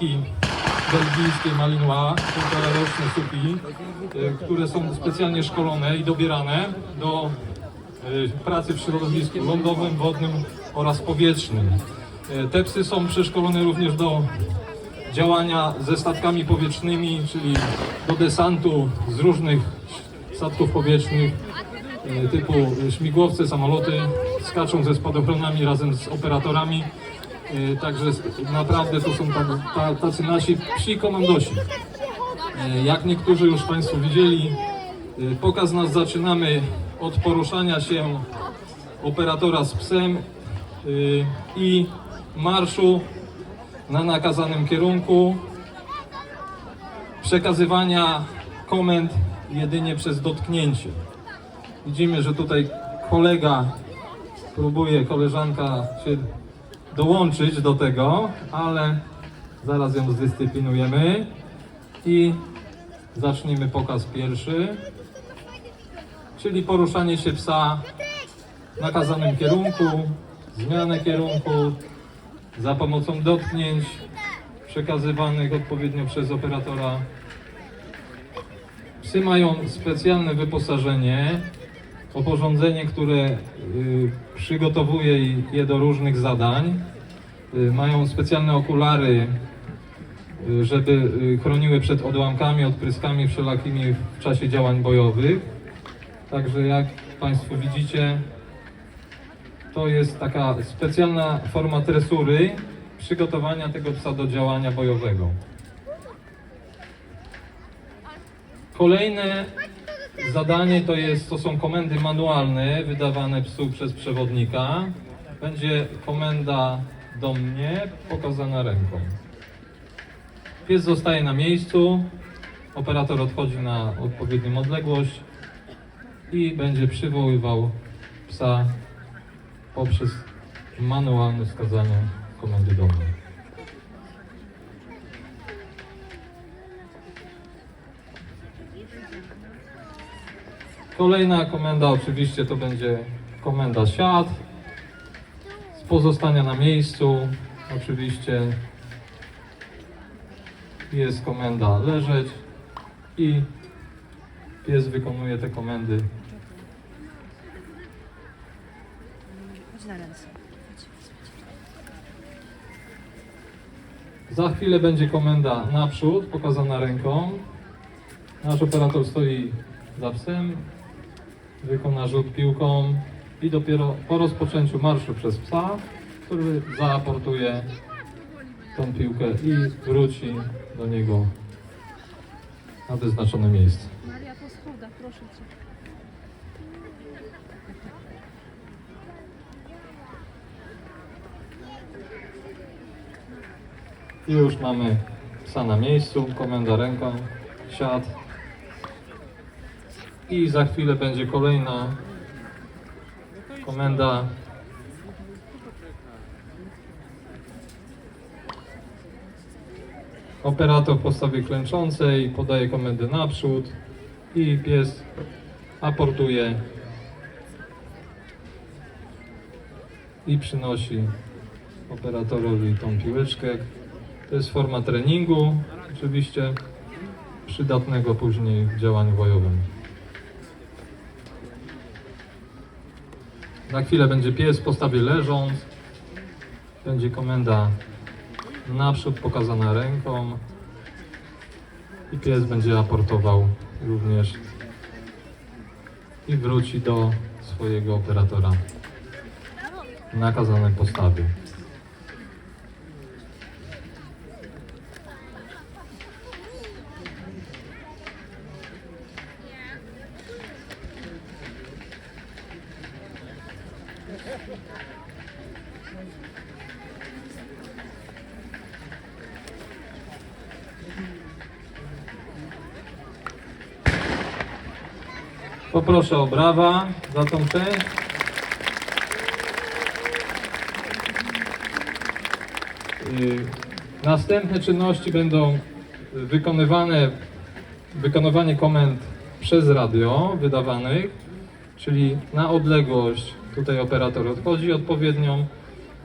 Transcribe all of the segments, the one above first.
suki belgijskie Malinois, półtoraroczne suki, e, które są specjalnie szkolone i dobierane do e, pracy w środowisku lądowym, wodnym oraz powietrznym. E, Te psy są przeszkolone również do działania ze statkami powietrznymi, czyli do desantu z różnych statków powietrznych typu śmigłowce, samoloty, skaczą ze spadochronami razem z operatorami. E, Także naprawdę to są ta- ta- tacy nasi psi komandosi. E, Jak niektórzy już Państwo widzieli, e, pokaz nas zaczynamy od poruszania się operatora z psem i marszu na nakazanym kierunku, przekazywania komend jedynie przez dotknięcie. Widzimy, że tutaj kolega próbuje, koleżanka się dołączyć do tego, ale zaraz ją zdyscyplinujemy i zaczniemy pokaz pierwszy, czyli poruszanie się psa w nakazanym kierunku, zmianę kierunku, za pomocą dotknięć przekazywanych odpowiednio przez operatora. Psy mają specjalne wyposażenie, oporządzenie, które y, przygotowuje je do różnych zadań. Y, mają specjalne okulary, y, żeby chroniły przed odłamkami, odpryskami wszelakimi w czasie działań bojowych. Także jak Państwo widzicie, to jest taka specjalna forma tresury przygotowania tego psa do działania bojowego. Kolejne zadanie to, jest, to są komendy manualne wydawane psu przez przewodnika. Będzie komenda do mnie pokazana ręką. Pies zostaje na miejscu, operator odchodzi na odpowiednią odległość i będzie przywoływał psa poprzez manualne wskazanie komendy do mnie. Kolejna komenda oczywiście to będzie komenda siad. Z pozostania na miejscu oczywiście jest komenda leżeć i pies wykonuje te komendy Chodź na ręce. Za chwilę będzie komenda naprzód, pokazana ręką. Nasz operator stoi za psem, wykona rzut piłką i dopiero po rozpoczęciu marszu przez psa, który zaaportuje tą piłkę i wróci do niego na wyznaczone miejsce. Maria, po schodach, proszę cię. I już mamy psa na miejscu, komenda ręką, siad. I za chwilę będzie kolejna komenda. Operator w postawie klęczącej podaje komendę naprzód i pies aportuje i przynosi operatorowi tą piłeczkę. To jest forma treningu, oczywiście przydatnego później w działaniu bojowym. Na chwilę będzie pies w postawie leżąc. Będzie komenda naprzód pokazana ręką. I pies będzie aportował również i wróci do swojego operatora w nakazanej postawie. Poproszę o brawa za tą część. Y, Następne czynności będą wykonywane, wykonywanie komend przez radio wydawanych, czyli na odległość tutaj operator odchodzi odpowiednią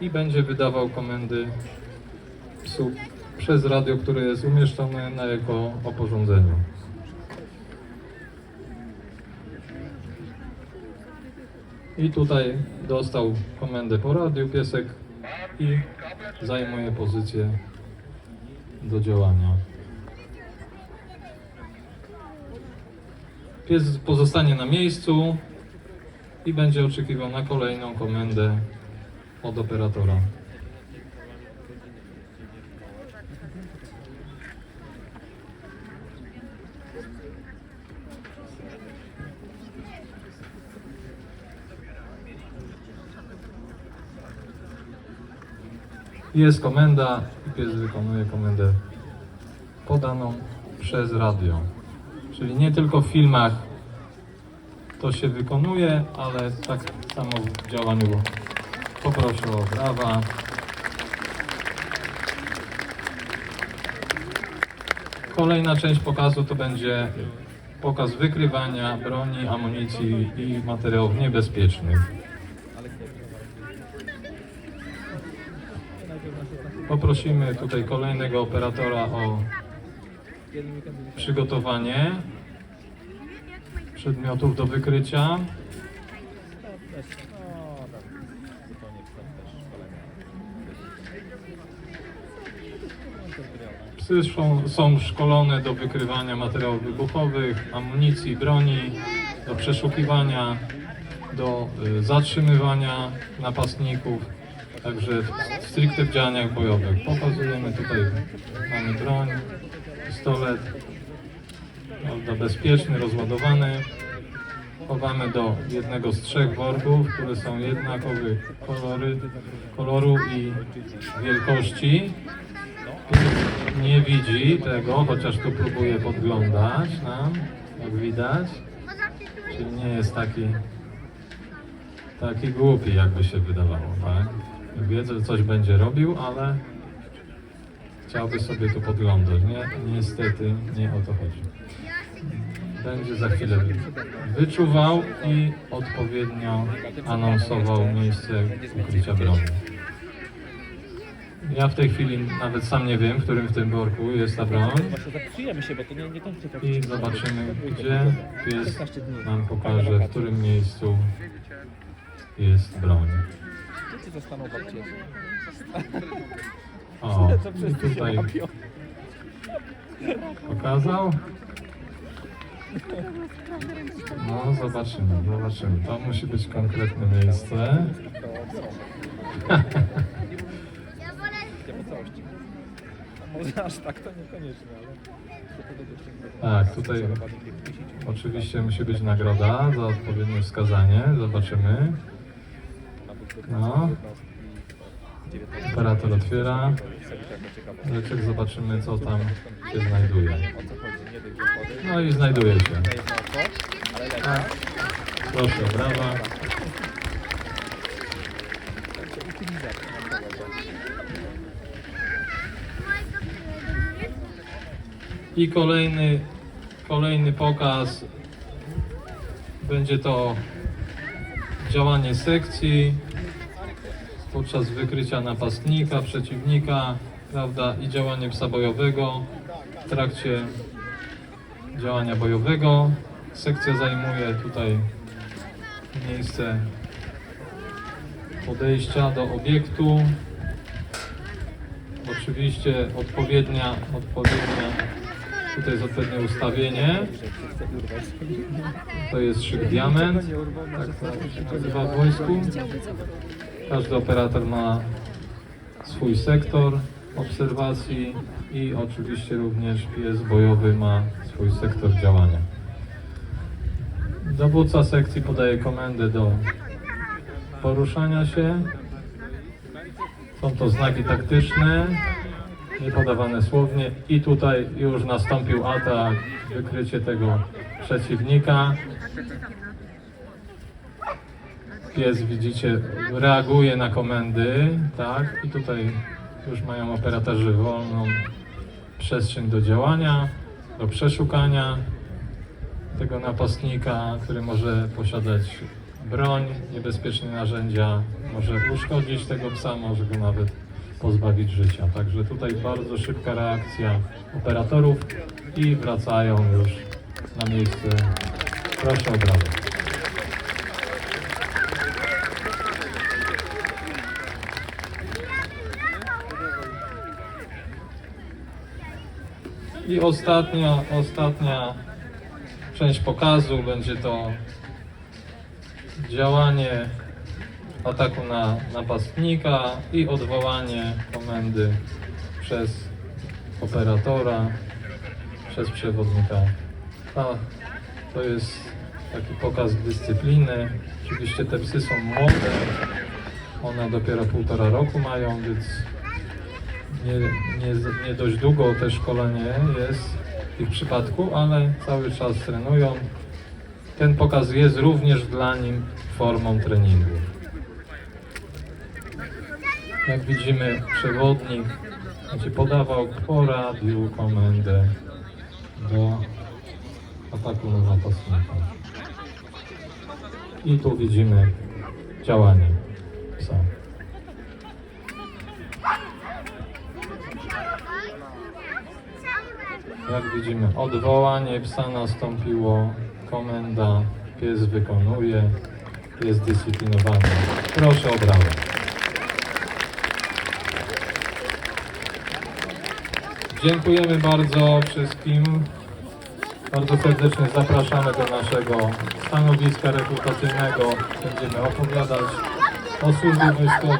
i będzie wydawał komendy psu przez radio, które jest umieszczone na jego oporządzeniu. I tutaj dostał komendę po radiu piesek i zajmuje pozycję do działania. Pies pozostanie na miejscu i będzie oczekiwał na kolejną komendę od operatora. Jest komenda i pies wykonuje komendę podaną przez radio. Czyli nie tylko w filmach to się wykonuje, ale tak samo w działaniu poproszę o brawa. Kolejna część pokazu to będzie pokaz wykrywania broni, amunicji i materiałów niebezpiecznych. Poprosimy tutaj kolejnego operatora o przygotowanie przedmiotów do wykrycia. Psy są, są szkolone do wykrywania materiałów wybuchowych, amunicji, broni, do przeszukiwania, do y, zatrzymywania napastników, także stricte w działaniach bojowych. Pokazujemy tutaj, mamy broń, pistolet, prawda, bezpieczny, rozładowany. Chowamy do jednego z trzech worków, które są jednakowych kolory, koloru i wielkości. Nie widzi tego, chociaż tu próbuje podglądać nam, jak widać. Czyli nie jest taki, taki głupi, jakby się wydawało, tak? Wie, że coś będzie robił, ale chciałby sobie tu podglądać. Nie, niestety nie o to chodzi. Będzie za chwilę wyczuwał i odpowiednio anonsował miejsce ukrycia broni. Ja w tej chwili nawet sam nie wiem, w którym w tym worku jest ta broń i zobaczymy, gdzie pies nam pokaże, w którym miejscu jest broń. Dzieci zostaną. O, i wszyscy się tutaj łapią. pokazał. No, zobaczymy, zobaczymy. To musi być konkretne miejsce. Nie po całości. A może aż tak to niekoniecznie, ale do tego Tak, tutaj oczywiście musi być nagroda za odpowiednie wskazanie. Zobaczymy. No. Operator otwiera. Zobaczymy, co tam się znajduje. No i znajduje się. Proszę, brawa. I kolejny, kolejny pokaz będzie to działanie sekcji podczas wykrycia napastnika, przeciwnika, prawda, i działanie psa bojowego w trakcie działania bojowego. Sekcja zajmuje tutaj miejsce podejścia do obiektu. Oczywiście odpowiednia, odpowiednia, tutaj jest odpowiednie ustawienie. To jest szyk diament, tak to się nazywa w wojsku. Każdy operator ma swój sektor obserwacji i oczywiście również pies bojowy ma swój sektor działania. Dowódca sekcji podaje komendę do poruszania się. Są to znaki taktyczne, nie podawane słownie i tutaj już nastąpił atak, wykrycie tego przeciwnika. Pies, widzicie, reaguje na komendy, tak? I tutaj już mają operatorzy wolną przestrzeń do działania, do przeszukania tego napastnika, który może posiadać broń, niebezpieczne narzędzia, może uszkodzić tego psa, może go nawet pozbawić życia. Także tutaj bardzo szybka reakcja operatorów i wracają już na miejsce. Proszę o brawo. I ostatnia, ostatnia część pokazu będzie to działanie ataku na napastnika i odwołanie komendy przez operatora, przez przewodnika. A, to jest taki pokaz dyscypliny. Oczywiście te psy są młode, one dopiero półtora roku mają, więc nie, nie, nie dość długo te szkolenie jest w ich przypadku, ale cały czas trenują. Ten pokaz jest również dla nim formą treningu. Jak widzimy, przewodnik będzie podawał po radiu komendę do ataku na napastnika. I tu widzimy działanie Jak widzimy, odwołanie psa nastąpiło, komenda, pies wykonuje, jest dyscyplinowany. Proszę o brawo. Dziękujemy bardzo wszystkim. Bardzo serdecznie zapraszamy do naszego stanowiska rekrutacyjnego. Będziemy opowiadać o służbie wojskowej.